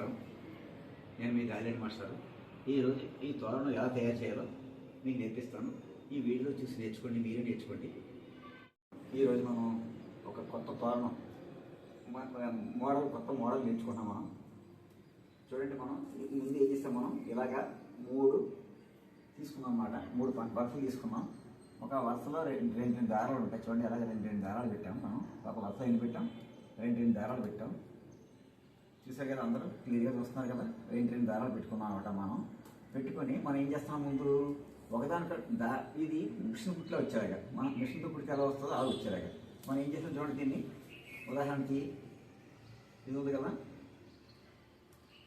నమస్కారం నేను మీ గాలిరెడ్డి మాస్టర్. ఈరోజు ఈ తోరణం ఎలా తయారు చేయాలో మీకు నేర్పిస్తాను. ఈ వీడియో చూసి నేర్చుకోండి మీరే నేర్చుకోండి. ఈరోజు మనం ఒక కొత్త తోరణం మోడల్ కొత్త మోడల్ నేర్చుకుంటాం మనం. చూడండి మనం ముందు ఏం చేస్తాం మనం? ఇలాగా మూడు తీసుకున్నాం అన్నమాట. మూడు పం- తీసుకున్నాం ఒక వరుసలో రెండు రెండు రెండు దారాలు ఉంటాయి. చూడండి అలాగే రెండు రెండు దారాలు పెట్టాం మనం. ఒక వరుస ఎన్ని పెట్టాం? రెండు రెండు దారాలు పెట్టాం. చూసారు కదా అందరూ? క్లియర్గా చూస్తున్నారు కదా? రెండు రెండు దారాలు పెట్టుకున్నాం అనమాట మనం. పెట్టుకొని మనం ఏం చేస్తాం ముందు? ఒకదానికి దా ఇది మిషన్ కుట్లో వచ్చారుగా మనం మిషన్తో కుడితే ఎలా వస్తుందో అలా వచ్చారుగా మనం ఏం చేస్తాం చూడండి దీన్ని. ఉదాహరణకి ఇది ఉంది కదా?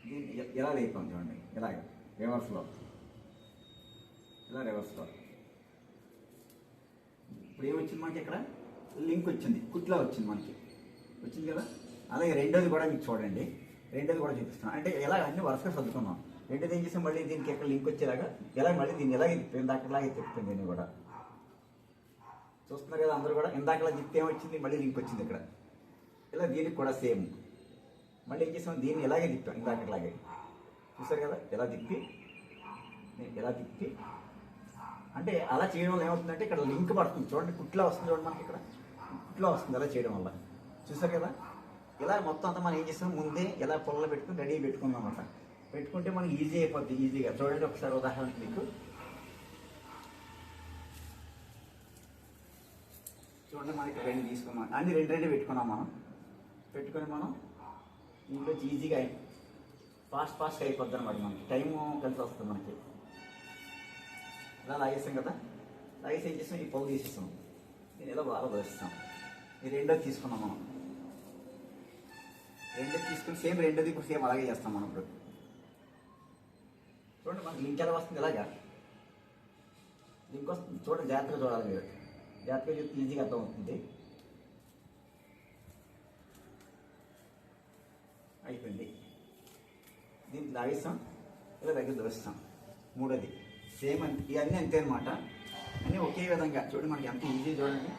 దీన్ని ఎలా లేపాం చూడండి? ఇలాగ. రివర్స్లో ఇలా రివర్స్లో ఇప్పుడు ఏమొచ్చింది మనకి ఇక్కడ? లింక్ వచ్చింది. కుట్లా వచ్చింది మనకి. వచ్చింది కదా? అలాగే రెండోది కూడా మీకు చూడండి. రెండోది కూడా చూపిస్తున్నాను అంటే ఎలా అన్ని వరుసగా సర్దుకున్నాం. రెండోది ఏం చేసాం? మళ్ళీ దీనికి ఎక్కడ లింక్ వచ్చేలాగా ఎలా మళ్ళీ దీన్ని ఎలా తిప్పాం ఇందాకలాగే తిప్పుతుంది దీన్ని కూడా. చూస్తున్నారు కదా అందరూ కూడా? ఇందాకలా తిప్పి ఏమొచ్చింది? మళ్ళీ లింక్ వచ్చింది ఇక్కడ. ఇలా దీనికి కూడా సేమ్. మళ్ళీ ఏం చేసాం? దీన్ని ఎలాగే తిప్పాం. ఇందాకలాగే చూసారు కదా? ఎలా తిప్పి? ఎలా తిప్పి? అంటే అలా చేయడం వల్ల ఏమవుతుందంటే ఇక్కడ లింక్ పడుతుంది. చూడండి కుట్లో వస్తుంది చూడండి మనకి ఇక్కడ. కుట్లో వస్తుంది అలా చేయడం వల్ల. చూసారు కదా? ఇలా మొత్తం అంతా మనం ఏం చేస్తాం? ముందే ఇలా పొలలో పెట్టుకుని రెడీ పెట్టుకుందాం అనమాట పెట్టుకుంటే మనకి ఈజీ అయిపోద్ది ఈజీగా చూడండి ఒకసారి ఉదాహరణకి మీకు. చూడండి మనకి రెండు తీసుకున్నాం. అన్ని రెండు రెండు పెట్టుకున్నాం మనం. పెట్టుకొని మనం ఇంట్లో ఈజీగా ఫాస్ట్ ఫాస్ట్ అయిపోద్ది అనమాట మనకి. టైము కలిసి వస్తుంది మనకి. ఇలా లాగేస్తాం కదా. లాగేసి ఏం చేస్తాం? ఈ పొగ తీసేస్తాం. దీన్ని ఇలా బాగా వేస్తాం ఈ రెండో తీసుకున్నాం మనం. రెండు తీసుకుని సేమ్ రెండోది ఇప్పుడు సేమ్ అలాగే చేస్తాం మనం ఇప్పుడు? చూడండి మనకి లింక్ ఎలా వస్తుంది ఇలాగా? లింక్ వస్తుంది. చూడండి జాగ్రత్తగా చూడాలి మీరు. జాగ్రత్తగా చెప్తే ఈజీగా అర్థమవుతుంది. అయిపోయింది. దీనికి లాగిస్తాం ఇలా దగ్గర దోస్తాం మూడోది. సేమ్ అంత ఇవన్నీ అంతే అనమాట అన్నీ ఒకే విధంగా. చూడండి మనకి ఎంత ఈజీ చూడండి.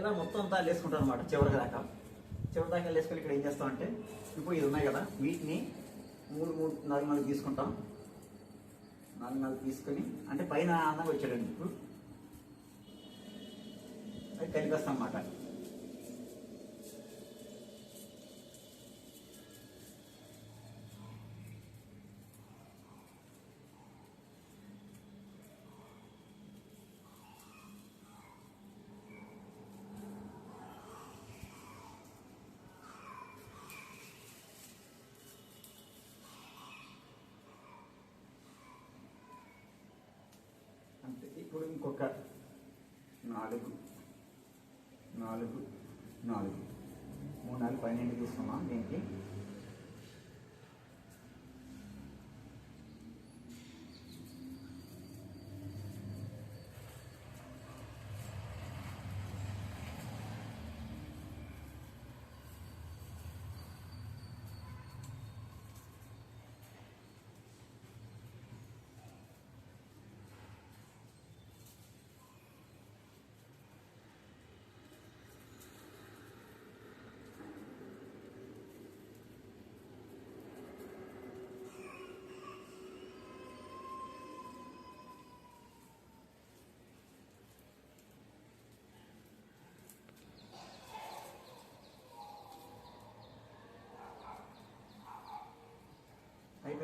ఇలా మొత్తం అంతా వేసుకుంటాం అనమాట చివరి దాకా. చివరి దాకా వేసుకొని ఇక్కడ ఏం చేస్తామంటే ఇప్పుడు ఇది ఉన్నాయి కదా వీటిని మూడు మూడు నాలుగు నాలుగు తీసుకుంటాం. నాలుగు నాలుగు తీసుకొని అంటే పైన అందంగా వచ్చాడండి ఇప్పుడు అది కలిపేస్తాం అన్నమాట అంతే ఇప్పుడు ఇంకొక నాలుగు. నాలుగు నాలుగు. మూడు నాలుగు పన్నెండు తీసుకున్నాం దీనికి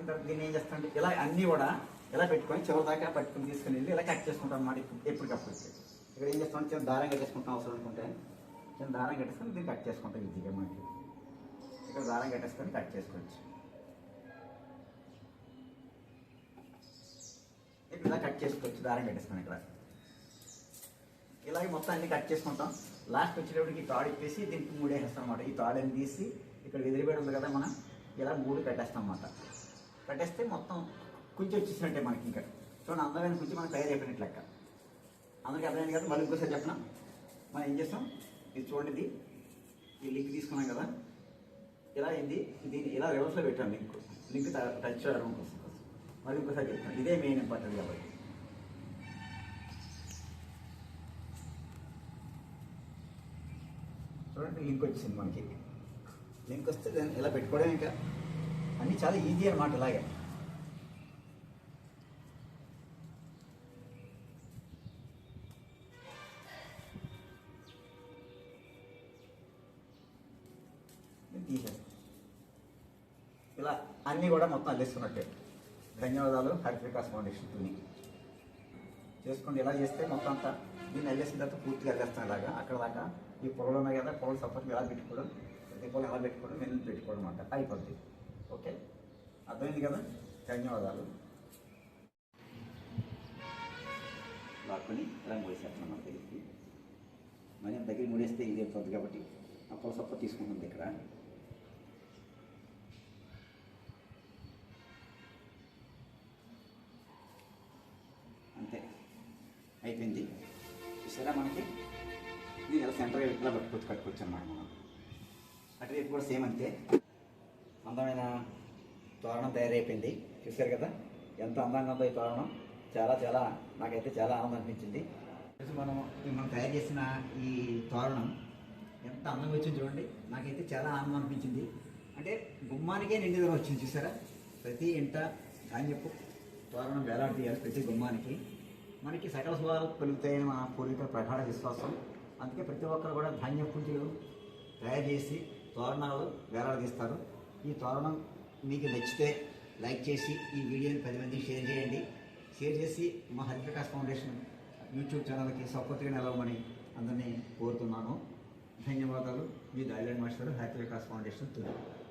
తర్వాత దీన్ని ఏం చేస్తామంటే ఇలా అన్నీ కూడా ఇలా పెట్టుకొని చివరిదాకా పట్టుకుని తీసుకుని వెళ్ళి ఇలా కట్ చేసుకుంటాం అనమాట ఇప్పుడు ఎప్పటికప్పుడు ఇక్కడ ఏం చేస్తాం చిన్న దారం కట్టేసుకుంటాం అవసరం అనుకుంటే. చిన్న దారం కట్టేసుకొని దీన్ని కట్ చేసుకుంటాం ఈజీగా మనకి. ఇక్కడ దారం కట్టేసుకొని కట్ చేసుకోవచ్చు. ఇప్పుడు ఇలా కట్ చేసుకోవచ్చు దారం కట్టేసుకొని ఇక్కడ. ఇలాగే మొత్తం అన్ని కట్ చేసుకుంటాం. లాస్ట్ వచ్చేటప్పటికి ఈ తాడు ఇప్పేసి దీనికి మూడేసేస్తాం అనమాట ఈ తాడుని తీసి ఇక్కడ ఎదిరిపడి ఉంది కదా మనం ఇలా మూడు కట్టేస్తాం అన్నమాట. కట్టేస్తే మొత్తం కొంచెం వచ్చేసినట్టే మనకి ఇంకా. చూడండి అందమైన కొంచెం మనం తయారు అయిపోయినట్లు లెక్క. అందరికీ అర్థమైంది కదా? మళ్ళీ ఇంకోసారి చెప్పిన? మనం ఏం చేస్తాం? ఇది చూడండి ఇది ఈ లింక్ తీసుకున్నాం కదా? ఇలా అయింది దీన్ని ఇలా రివర్స్లో పెట్టాం లింక్. లింక్ టచ్ చేయడం కోసం మళ్ళీ ఇంకోసారి చెప్తాం ఇదే మెయిన్ ఇంపార్టెంట్ కాబట్టి. చూడండి లింక్ వచ్చింది మనకి. లింక్ వస్తే దాన్ని ఇలా పెట్టుకోవడం ఇంకా అన్నీ చాలా ఈజీ అనమాట ఇలాగే. ఇది ఇలా అన్నీ కూడా మొత్తం అల్లేస్తున్నట్టే ధన్యవాదాలు హరిప్రకాష్ ఫౌండేషన్ తుని. చేసుకోండి ఇలా చేస్తే మొత్తం అంతా దీన్ని అల్లేసిన తర్వాత పూర్తిగా అల్లేస్తాను ఇలాగా. అక్కడ దాకా ఈ పొలంలో ఉన్నాయి కదా పొలం సపోర్ట్ ఎలా పెట్టుకోవడం ప్రతి పొలం ఎలా పెట్టుకోవడం వెన్ను పెట్టుకోవడం అనమాట అయిపోతుంది అర్థమైంది కదా? ధన్యవాదాలు. లాక్కుని రంగు వేసేస్తున్నాం మన దగ్గరికి. మరి దగ్గర ముడేస్తే ఇది అవుతుంది కాబట్టి ఆ పొల సపోర్ట్ తీసుకుంటుంది ఇక్కడ. అంతే. అయిపోయింది. చూసారా మనకి? ఇది ఎలా సెంటర్ ఇట్లా పట్టుకోవచ్చు కట్టుకోవచ్చు అన్నమాట మనం. అటువైపు కూడా సేమ్ అంతే. అందమైన తోరణం తయారైపోయింది. చూశారు కదా? ఎంత అందంగా ఉందో ఈ తోరణం. చాలా చాలా నాకైతే చాలా ఆనందం అనిపించింది. మనం మనం తయారు చేసిన ఈ తోరణం ఎంత అందంగా వచ్చింది చూడండి. నాకైతే చాలా ఆనందం అనిపించింది. అంటే గుమ్మానికే నిండుగా వచ్చింది చూసారా ప్రతి ఇంట ధాన్యపు తోరణం వేలాడదీయాలి ప్రతి గుమ్మానికి. మనకి సకల శుభాలు కలుగుతాయని మన పూర్వీకుల ప్రగాఢ విశ్వాసం. అందుకే ప్రతి ఒక్కరు కూడా ధాన్య పూజలు తయారు చేసి తోరణాలు వేలాడదీస్తారు ఈ తోరణం మీకు నచ్చితే లైక్ చేసి ఈ వీడియోని పది మందికి షేర్ చేయండి. షేర్ చేసి మా హరిప్రకాష్ ఫౌండేషన్ యూట్యూబ్ ఛానల్కి సపోర్ట్గా నిలవమని అందరినీ కోరుతున్నాను. ధన్యవాదాలు. మీ దాయిలాండ్ మాస్టర్ హరిప్రకాష్ ఫౌండేషన్ తూర్పు